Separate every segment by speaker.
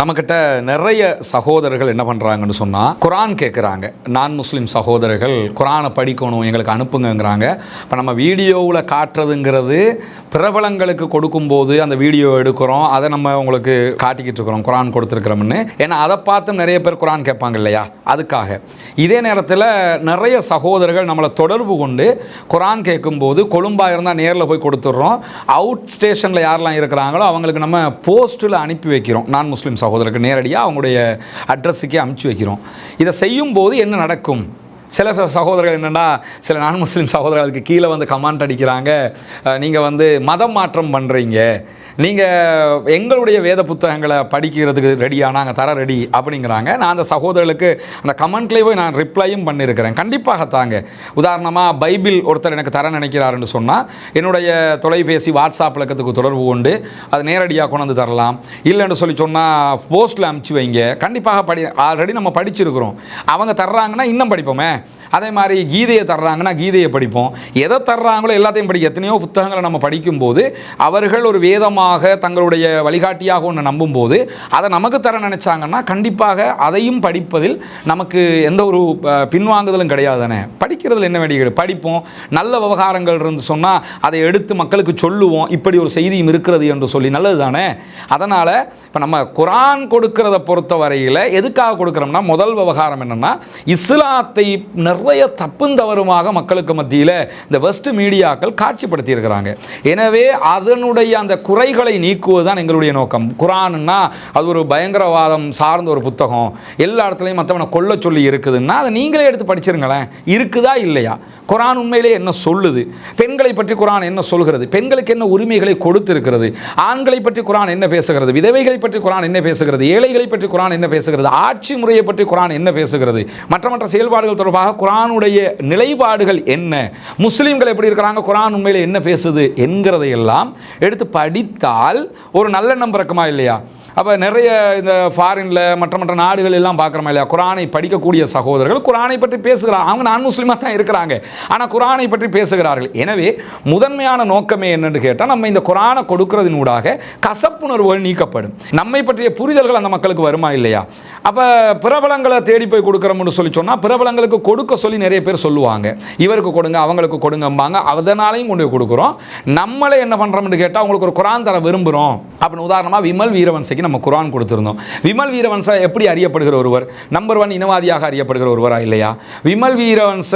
Speaker 1: நம்மக்கிட்ட நிறைய சகோதரர்கள் என்ன பண்ணுறாங்கன்னு சொன்னால் குரான் கேட்குறாங்க நான் முஸ்லீம் சகோதரர்கள் குரானை படிக்கணும் எங்களுக்கு அனுப்புங்கங்கிறாங்க. இப்போ நம்ம வீடியோவில் காட்டுறதுங்கிறது பிரபலங்களுக்கு கொடுக்கும்போது அந்த வீடியோ எடுக்கிறோம். அதை நம்ம உங்களுக்கு காட்டிக்கிட்டு இருக்கிறோம் குரான் கொடுத்துருக்குறோம்னு. ஏன்னா அதை பார்த்து நிறைய பேர் குரான் கேட்பாங்க இல்லையா? அதுக்காக. இதே நேரத்தில் நிறைய சகோதரர்கள் நம்மளை தொடர்பு கொண்டு குரான் கேட்கும்போது கொழும்பாக இருந்தால் நேரில் போய் கொடுத்துட்றோம். அவுட் ஸ்டேஷனில் யாரெல்லாம் இருக்கிறாங்களோ அவங்களுக்கு நம்ம போஸ்ட்டில் அனுப்பி வைக்கிறோம். நான் முஸ்லீம் சகோதரருக்கு நேரடியாக அவங்களுடைய அட்ரஸுக்கே அமுச்சு வைக்கிறோம். இதை செய்யும்போது என்ன நடக்கும்? சில சகோதரர்கள் என்னென்னா சில நான் முஸ்லீம் சகோதரர்களுக்கு கீழே வந்து கமாண்ட் அடிக்கிறாங்க. நீங்கள் வந்து மதம் மாற்றம் பண்ணுறீங்க நீங்கள் எங்களுடைய வேத புத்தகங்களை படிக்கிறதுக்கு ரெடியா நாங்கள் தர ரெடி அப்படிங்கிறாங்க. நான் அந்த சகோதரர்களுக்கு அந்த கமெண்ட்லேயே போய் நான் ரிப்ளையும் பண்ணியிருக்கிறேன் கண்டிப்பாக தாங்க உதாரணமாக பைபிள் ஒருத்தர் எனக்கு தர நினைக்கிறாருன்னு சொன்னால் என்னுடைய தொலைபேசி வாட்ஸ்அப் இலக்கத்துக்கு தொடர்பு கொண்டு அது நேரடியாக கொண்டு வந்து தரலாம். இல்லைன்னு சொல்லி சொன்னால் போஸ்ட்டில் அமுச்சு வைங்க. கண்டிப்பாக படி ஆல்ரெடி நம்ம படிச்சிருக்கிறோம். அவங்க தர்றாங்கன்னா இன்னும் படிப்போமே. அதே மாதிரி கீதையை தர்றாங்கன்னா கீதையை படிப்போம். எதை தர்றாங்களோ எல்லாத்தையும் படிக்க எத்தனையோ புத்தகங்களை நம்ம படிக்கும்போது அவர்கள் ஒரு வேதமாக தங்களுடைய வழிகாட்டியாக ஒன்று நம்பும்போது அதை நமக்கு தர நினச்சாங்கன்னா கண்டிப்பாக அதையும் படிப்பதில் நமக்கு எந்த ஒரு பின்வாங்குதலும் கிடையாது தானே படிக்கிறதுல என்ன வேண்டிய படிப்போம். நல்ல விவகாரங்கள் இருந்து சொன்னால் அதை எடுத்து மக்களுக்கு சொல்லுவோம். இப்படி ஒரு செய்தியும் இருக்கிறது என்று சொல்லி நல்லது தானே அதனால் இப்போ நம்ம குரான் கொடுக்கிறத பொறுத்த வரையில் எதுக்காக கொடுக்குறோம்னா முதல் விவகாரம் என்னென்னா இஸ்லாத்தை நிறைய தப்பும் தவறுமாக மக்களுக்கு மத்தியில் இந்த வெஸ்ட் மீடியாக்கள் காட்சிப்படுத்தியிருக்கிறாங்க. எனவே அதனுடைய அந்த குறைகளை நீக்குவது தான் எங்களுடைய நோக்கம். குரான்னா அது ஒரு பயங்கரவாதம் சார்ந்த ஒரு புத்தகம். எல்லா இடத்துலையும் மற்றவனை கொல்ல சொல்லி இருக்குதுன்னா அதை நீங்களே எடுத்து படிச்சிருங்களேன். இருக்குதா இல்லையா? குரான் உண்மையிலே என்ன சொல்லுது? பெண்களை பற்றி குரான் என்ன சொல்கிறது? பெண்களுக்கு என்ன உரிமைகளை கொடுத்திருக்கிறது? ஆண்களை பற்றி குரான் என்ன பேசுகிறது? விதவைகளை பற்றி குரான் என்ன பேசுகிறது? ஏழைகளை பற்றி குரான் என்ன பேசுகிறது? ஆட்சி முறையை பற்றி குரான் என்ன பேசுகிறது? மற்ற மற்ற செயல்பாடுகள் தொடர்பாக குரானுடைய நிலைப்பாடுகள் என்ன? முஸ்லீம்கள் எப்படி இருக்கிறாங்க? குரான் உண்மையில் என்ன பேசுது? என்கிறதையெல்லாம் எடுத்து படித்தால் ஒரு நல்லெண்ணம் பிறக்குமா இல்லையா? அப்போ நிறைய இந்த ஃபாரினில் மற்ற மற்ற நாடுகள் எல்லாம் பார்க்குறோமா இல்லையா? குரானை படிக்கக்கூடிய சகோதரர்கள் குரானை பற்றி பேசுகிறாங்க. அவங்க நான் முஸ்லீமாக தான் இருக்கிறாங்க. ஆனால் குரானை பற்றி பேசுகிறார்கள். எனவே முதன்மையான நோக்கமே என்னென்னு கேட்டால் நம்ம இந்த குரானை கொடுக்கறதினூடாக கசப்புணர்வுகள் நீக்கப்படும். நம்மை பற்றிய புரிதல்கள் அந்த மக்களுக்கு வருமா இல்லையா? அப்போ பிரபலங்களை தேடி போய் கொடுக்குறோம்னு சொல்லி சொன்னால் பிரபலங்களுக்கு கொடுக்க சொல்லி நிறைய பேர் சொல்லுவாங்க. இவருக்கு கொடுங்க அவங்களுக்கு கொடுங்கம்பாங்க. அதனாலையும் கொண்டு போய் கொடுக்குறோம். நம்மளே என்ன பண்ணுறோம்னு கேட்டால் அவங்களுக்கு ஒரு குரான் தர விரும்புகிறோம் அப்படின்னு உதாரணமாக விமல் வீரவன்சைக்கு நம்ம குரான் கொடுத்துருந்தோம். விமல் வீரவன்ச எப்படி அறியப்படுகிற ஒருவர்? நம்பர் ஒன் இனவாதியாக அறியப்படுகிற ஒருவரா இல்லையா? விமல் வீரவன்ச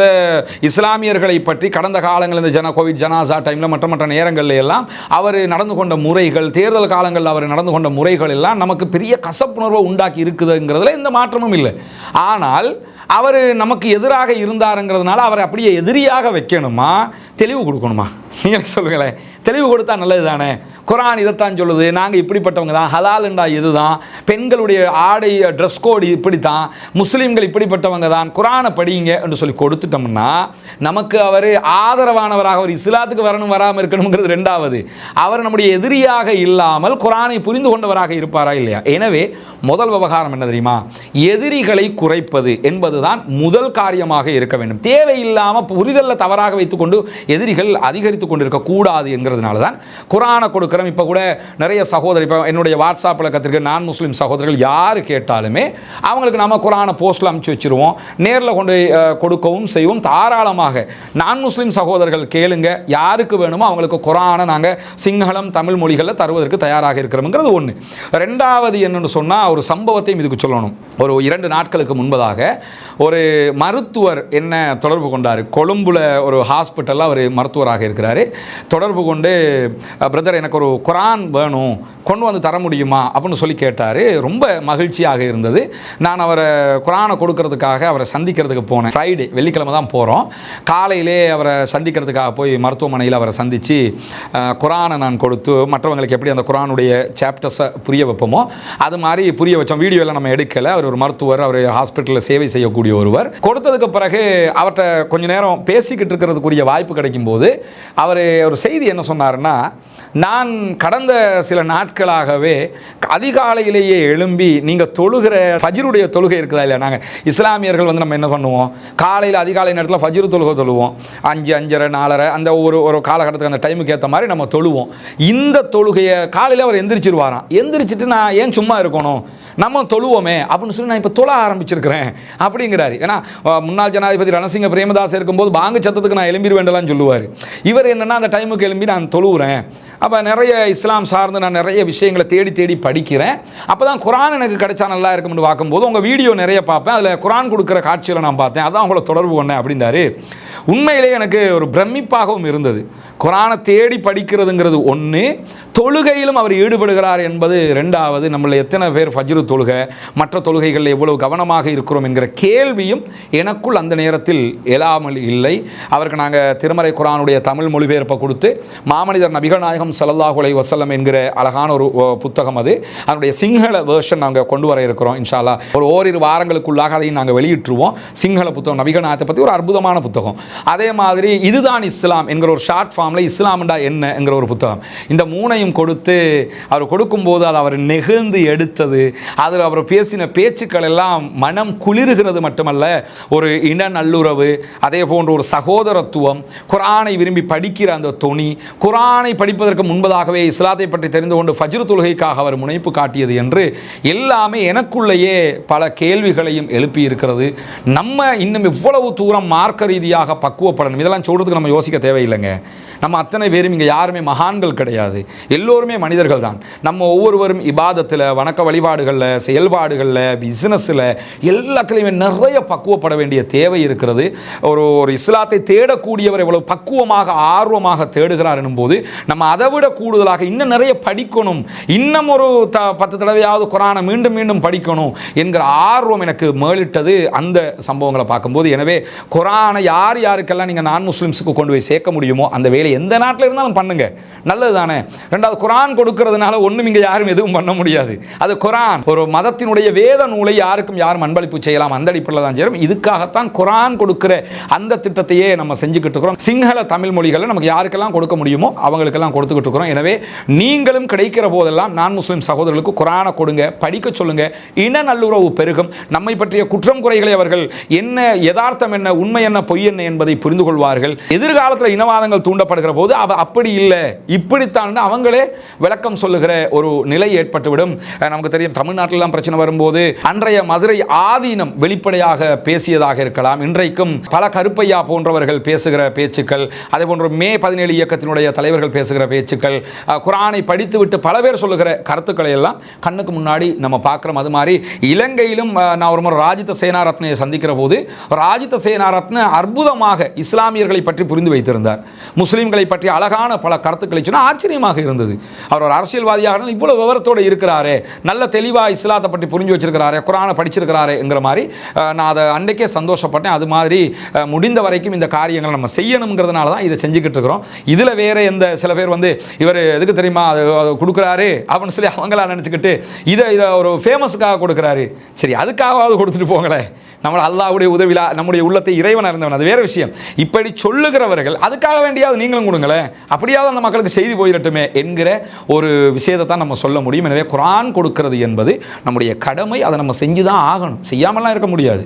Speaker 1: இஸ்லாமியர்களை பற்றி கடந்த காலங்களில் இந்த ஜன கோவிட் ஜனாசா டைமில் மற்ற மற்ற நேரங்களில் எல்லாம் அவர் நடந்து கொண்ட முறைகள் தேர்தல் காலங்களில் அவர் நடந்து கொண்ட முறைகள் எல்லாம் நமக்கு பெரிய கசப்புணர்வை உண்டாக்கி இருக்குதுங்கிறதுல எந்த மாற்றமும் இல்லை. ஆனால் அவர் நமக்கு எதிராக இருந்தாருங்கிறதுனால அவரை அப்படியே எதிரியாக வைக்கணுமா? தெளிவு கொடுக்கணுமா? நீங்கள் சொல்லுங்களேன். தெளிவு கொடுத்தா நல்லது தானே குரான் இதைத்தான் சொல்லுது. நாங்கள் இப்படிப்பட்டவங்க தான். ஹலாலுண்டா இதுதான். பெண்களுடைய ஆடை ட்ரெஸ் கோடு இப்படி தான் முஸ்லீம்கள் இப்படிப்பட்டவங்க தான். குரானை படிங்க என்று சொல்லி கொடுத்துட்டோம்னா நமக்கு அவர் ஆதரவானவராக அவர் இஸ்லாத்துக்கு வரணும் வராமல் இருக்கணுங்கிறது ரெண்டாவது. அவர் நம்முடைய எதிரியாக இல்லாமல் குரானை புரிந்து கொண்டவராக இருப்பாரா இல்லையா? எனவே முதல் விவகாரம் என்ன தெரியுமா? எதிரிகளை குறைப்பது என்பதுதான் முதல் காரியமாக இருக்க வேண்டும். தேவையில்லாமல் புரிதலில் தவறாக வைத்துக்கொண்டு எதிரிகள் அதிகரித்து கொண்டிருக்க கூடாது என்கிறதுனால தான் குரானை கொடுக்குறோம். இப்போ கூட நிறைய சகோதரி இப்போ என்னுடைய வாட்ஸ்அப்பில் கற்றுக்க நான் முஸ்லீம் சகோதரர்கள் யார் கேட்டாலுமே அவங்களுக்கு நம்ம குரானை போஸ்ட்டில் அனுப்பிச்சு வச்சிருவோம். நேரில் கொண்டு கொடுக்கவும் செய்வோம். தாராளமாக நான் முஸ்லீம் சகோதரர்கள் கேளுங்க. யாருக்கு வேணுமோ அவங்களுக்கு குரானை நாங்கள் சிங்களம் தமிழ் மொழிகளில் தருவதற்கு தயாராக இருக்கிறோம்ங்கிறது ஒன்று ரெண்டாவது என்னென்னு சொன்னால் ஒரு சம்பவத்தையும் இதுக்கு சொல்லணும். ஒரு இரண்டு நாட்களுக்கு முன்பதாக ஒரு மருத்துவர் என்ன தொடர்பு கொண்டார்? கொழும்புல ஒரு ஹாஸ்பிட்டலில் அவர் மருத்துவராக இருக்கிறார். தொடர்பு கொண்டு பிரதர் எனக்கு ஒரு குரான் வேணும். கொண்டு வந்து தர முடியுமா? அப்படின்னு சொல்லி கேட்டார். ரொம்ப மகிழ்ச்சியாக இருந்தது. நான் அவரை குரானை கொடுக்கறதுக்காக அவரை சந்திக்கிறதுக்கு போனேன். ஃப்ரைடே வெள்ளிக்கிழமை தான் போகிறோம் காலையிலே அவரை சந்திக்கிறதுக்காக போய் மருத்துவமனையில் அவரை சந்தித்து குரானை நான் கொடுத்து மற்றவங்களுக்கு எப்படி அந்த குரானுடைய சாப்டர்ஸை புரிய வைப்போமோ அது மாதிரி புரிய வச்சோம். வீடியோவில் நம்ம எடுக்கலை. அவர் ஒரு மருத்துவர் அவர் ஹாஸ்பிட்டலில் சேவை செய்யக்கூடிய ஒருவர். கொடுத்ததுக்கு பிறகு அவர்கிட்ட கொஞ்ச நேரம் பேசிக்கிட்டு இருக்கிறதுக்குரிய வாய்ப்பு கிடைக்கும்போது அவர் ஒரு செய்தி என்ன சொன்னார்னா நான் கடந்த சில நாட்களாகவே அதிகாலையிலேயே எழும்பி நீங்கள் தொழுகிற ஃபஜ்ருடைய தொழுகை இருக்குதா இல்லையா? நாங்கள் இஸ்லாமியர்கள் வந்து நம்ம என்ன பண்ணுவோம்? காலையில் அதிகாலை நேரத்தில் ஃபஜ்ரு தொழுகை தொழுவோம். அஞ்சு அஞ்சரை நாலரை அந்த ஒரு ஒரு காலகட்டத்துக்கு அந்த டைமுக்கு ஏற்ற மாதிரி நம்ம தொழுவோம். இந்த தொழுகையை காலையில் அவர் எந்திரிச்சிருவாராம். எந்திரிச்சிட்டு நான் ஏன் சும்மா இருக்கணும்? நம்ம தொழுவோமே அப்படின்னு சொல்லி நான் இப்போ தொழ ஆரம்பிச்சிருக்கிறேன் அப்படிங்கிறாரு. ஏன்னா முன்னாள் ஜனாதிபதி ரணசிங்க பிரேமதாஸ் இருக்கும்போது பாங்கு சத்தத்துக்கு நான் எழும்பிட வேண்டலாம்னு சொல்லுவார். இவர் என்னென்னா அந்த டைமுக்கு எழும்பி நான் தொழுவுறேன். அப்போ நிறைய இஸ்லாம் சார்ந்து நான் நிறைய விஷயங்களை தேடி தேடி படிக்கிறேன். அப்போ தான் குரான் எனக்கு கிடைச்சா நல்லா இருக்கும்னு பார்க்கும்போது உங்கள் வீடியோ நிறைய பார்ப்பேன். அதில் குரான் கொடுக்குற காட்சியில் நான் பார்த்தேன். அதான் உங்களை தொடர்பு பண்ணேன் அப்படின்னாரு உண்மையிலே எனக்கு ஒரு பிரமிப்பாகவும் இருந்தது. குரானை தேடி படிக்கிறதுங்கிறது ஒன்று தொழுகையிலும் அவர் ஈடுபடுகிறார் என்பது ரெண்டாவது. நம்மள எத்தனை பேர் ஃபஜ்ரு தொழுகை மற்ற தொழுகைகளில் எவ்வளவு கவனமாக இருக்கிறோம் என்கிற கேள்வியும் எனக்குள் அந்த நேரத்தில் எழாமல் இல்லை. அவருக்கு நாங்கள் திருமறை குரானுடைய தமிழ் மொழிபெயர்ப்பை கொடுத்து மாமனிதர் நபிகள் நாயகம் ஸல்லல்லாஹு வசல்லம் என்கிற அழகான ஒரு புத்தகம் அது. அதனுடைய சிங்கள வேர்ஷன் நாங்கள் கொண்டு வர இருக்கிறோம் இன்ஷால்லா ஒரு ஓரிரு வாரங்களுக்குள்ளாக அதையும் நாங்கள் வெளியிட்டுருவோம். சிங்கள புத்தகம் நபிகள் பற்றி ஒரு அற்புதமான புத்தகம். அதே மாதிரி இதுதான் இஸ்லாம் என்கிற ஒரு ஷார்ட் ஃபார்மில் இஸ்லாம்டா என்ன என்கிற ஒரு புத்தகம். இந்த மூணையும் கொடுத்து அவர் கொடுக்கும்போது அதை அவர் நெகிழ்ந்து எடுத்தது. அதில் அவர் பேசின பேச்சுக்கள் எல்லாம் மனம் குளிர்கிறது மட்டுமல்ல ஒரு இன நல்லுறவு அதே போன்ற ஒரு சகோதரத்துவம் குரானை விரும்பி படிக்கிற அந்த தொனி குரானை படிப்பதற்கு முன்பதாகவே இஸ்லாத்தை பற்றி தெரிந்து கொண்டு ஃபஜ்ரு தொழுகைக்காக அவர் முனைப்பு காட்டியது என்று எல்லாமே எனக்குள்ளேயே பல கேள்விகளையும் எழுப்பி இருக்கிறது நம்ம இன்னும் இவ்வளவு தூரம் மார்க்க ரீதியாக பக்குவப்படணும். இதெல்லாம் சொல்றதுக்கு நம்ம யோசிக்க தேவையில்லைங்க. நம்ம அத்தனை பேரும் இங்கே யாருமே மகான்கள் கிடையாது. எல்லோருமே மனிதர்கள் தான். நம்ம ஒவ்வொருவரும் இபாதத்தில் வணக்க வழிபாடுகளில் செயல்பாடுகளில் பிஸ்னஸில் எல்லாத்துலேயுமே நிறைய பக்குவப்பட வேண்டிய தேவை இருக்கிறது. ஒரு ஒரு இஸ்லாத்தை தேடக்கூடியவர் எவ்வளோ பக்குவமாக ஆர்வமாக தேடுகிறார் எனும்போது நம்ம அதை விட கூடுதலாக இன்னும் நிறைய படிக்கணும். இன்னும் ஒரு த பத்து தடவையாவது குரானை மீண்டும் மீண்டும் படிக்கணும் என்கிற ஆர்வம் எனக்கு மேலிட்டது அந்த சம்பவங்களை பார்க்கும்போது. எனவே குரானை யார் யார் யாருக்கெல்லாம் நீங்கள் நான் முஸ்லீம்ஸுக்கு கொண்டு போய் சேர்க்க முடியுமோ அந்த வேலை எந்த நாட்டில் இருந்தாலும் பண்ணுங்க. நல்லது தானே? ரெண்டாவது குரான் கொடுக்கறதுனால ஒன்றும் இங்கே யாரும் எதுவும் பண்ண முடியாது. அது குரான். ஒரு மதத்தினுடைய வேத நூலை யாருக்கும் யாரும் அன்பளிப்பு செய்யலாம் அந்த அடிப்படையில் தான் செய்யும் இதுக்காகத்தான் குரான் கொடுக்கிற அந்த திட்டத்தையே நம்ம செஞ்சுக்கிட்டு இருக்கிறோம். சிங்கள தமிழ் மொழிகளை நமக்கு யாருக்கெல்லாம் கொடுக்க முடியுமோ அவங்களுக்கெல்லாம் கொடுத்துக்கிட்டு இருக்கிறோம். எனவே நீங்களும் கிடைக்கிற போதெல்லாம் நான் முஸ்லீம் சகோதரர்களுக்கு குரானை கொடுங்க படிக்க சொல்லுங்க இன நல்லுறவு பெருகும். நம்மை பற்றிய குற்றம் குறைகளை அவர்கள் என்ன யதார்த்தம் என்ன உண்மை என்ன பொய் என்ன என்பதை புரிந்து கொள்வார்கள் எதிர்காலத்தில் இனவாதங்கள் தூண்டப்படுகிற போது அவ அப்படி இல்லை. இப்படித்தான் அவங்களே விளக்கம் சொல்லுகிற ஒரு நிலை ஏற்பட்டுவிடும். நமக்கு தெரியும் தமிழ்நாட்டிலாம் பிரச்சனை வரும்போது அன்றைய மதுரை ஆதீனம் வெளிப்படையாக பேசியதாக இருக்கலாம். இன்றைக்கும் பல கருப்பையா போன்றவர்கள் பேசுகிற பேச்சுக்கள் அதே போன்று மே பதினேழு இயக்கத்தினுடைய தலைவர்கள் பேசுகிற பேச்சுக்கள் குரானை படித்துவிட்டு பல பேர் சொல்லுகிற கருத்துக்களை எல்லாம் கண்ணுக்கு முன்னாடி நம்ம பார்க்குறோம். அது மாதிரி இலங்கையிலும் நான் ஒரு முறை ராஜித சேனாரத்னையை சந்திக்கிற போது ராஜித சேனாரத்ன அற்புதமாக இஸ்லாமியர்களை பற்றி புரிந்து வைத்திருந்தார். முஸ்லீம்களை பற்றி அழகான பல கருத்துக்களை சொன்னால் ஆச்சரியமாக இருந்தது. அவர் ஒரு அரசியல்வாதியாக இவ்வளோ இவ்வளவு விவரத்தோடு இருக்கிறாரே நல்ல தெளிவாக இஸ்லாத்தை பற்றி புரிஞ்சு வச்சிருக்கிறாரே குரானை படிச்சிருக்கிறாரேங்கிற மாதிரி நான் அதை அன்றைக்கே சந்தோஷப்பட்டேன். அது மாதிரி முடிந்த வரைக்கும் இந்த காரியங்களை நம்ம செய்யணுங்கிறதுனால தான் இதை செஞ்சுக்கிட்டு இருக்கிறோம். இதில் வேற எந்த சில பேர் வந்து இவர் எதுக்கு தெரியுமா அது கொடுக்குறாரு அப்படின்னு சொல்லி அவங்களா நினச்சிக்கிட்டு இதை இதை ஒரு ஃபேமஸுக்காக கொடுக்குறாரு. சரி அதுக்காகவாவது கொடுத்துட்டு போங்களேன். நம்மளை அல்லாவுடைய உதவியில் நம்முடைய உள்ளத்தை இறைவன் அறிந்தவன் அது வேறு விஷயம். இப்படி சொல்லுகிறவர்கள் அதுக்காக வேண்டியாவது நீங்களும் கொடுங்களேன். அப்படியாவது அந்த மக்களுக்கு செய்தி போயிடட்டுமே என்கிற ஒரு விஷயத்தை தான் நம்ம சொல்ல முடியும். எனவே குரான் கொடுக்கிறது என்பது நம்முடைய கடமை. அதை நம்ம செஞ்சு தான் ஆகணும். செய்யாமலாம் இருக்க முடியாது.